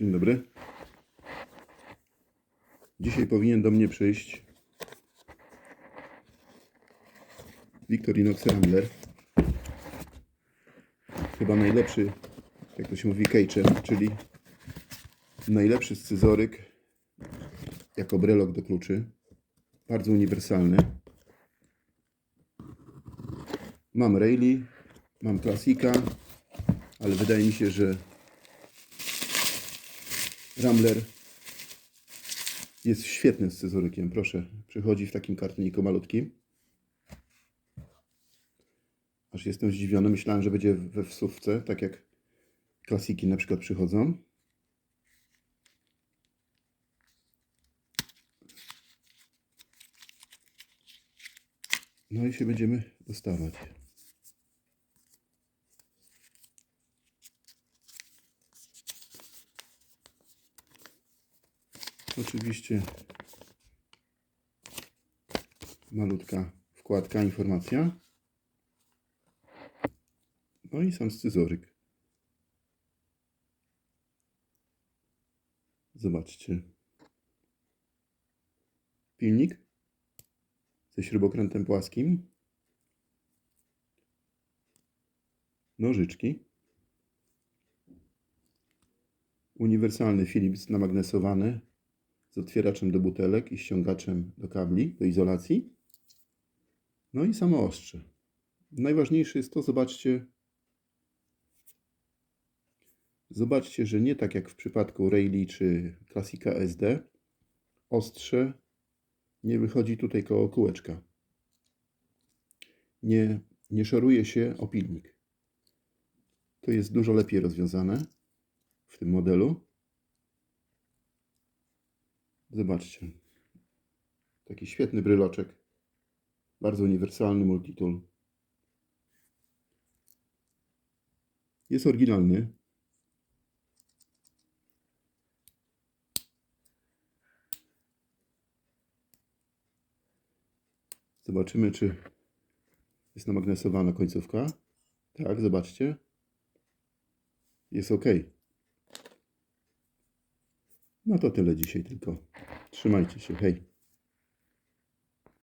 Dzień dobry. Dzisiaj powinien do mnie przyjść Victorinox Rambler. Chyba najlepszy, jak to się mówi, kejczem, czyli najlepszy scyzoryk jako brelok do kluczy. Bardzo uniwersalny. Mam Rayleigh, mam Klasika, ale wydaje mi się, że Rambler jest świetnym scyzorykiem. Proszę, przychodzi w takim kartoniku malutkim. Aż jestem zdziwiony. Myślałem, że będzie we wsówce, tak jak klasiki na przykład przychodzą. No i się będziemy dostawać. Oczywiście malutka wkładka, informacja. No i sam scyzoryk. Zobaczcie. Pilnik ze śrubokrętem płaskim. Nożyczki. Uniwersalny Philips namagnesowany z otwieraczem do butelek i ściągaczem do kabli, do izolacji. No i samo ostrze. Najważniejsze jest to, zobaczcie, zobaczcie, że nie tak jak w przypadku Rayleigh czy klasika SD, ostrze nie wychodzi tutaj koło kółeczka. Nie, nie szoruje się o pilnik. To jest dużo lepiej rozwiązane w tym modelu. Zobaczcie. Taki świetny bryloczek. Bardzo uniwersalny multitool. Jest oryginalny. Zobaczymy, czy jest namagnesowana końcówka. Tak, zobaczcie. Jest ok. No to tyle dzisiaj tylko. Trzymajcie się. Hej.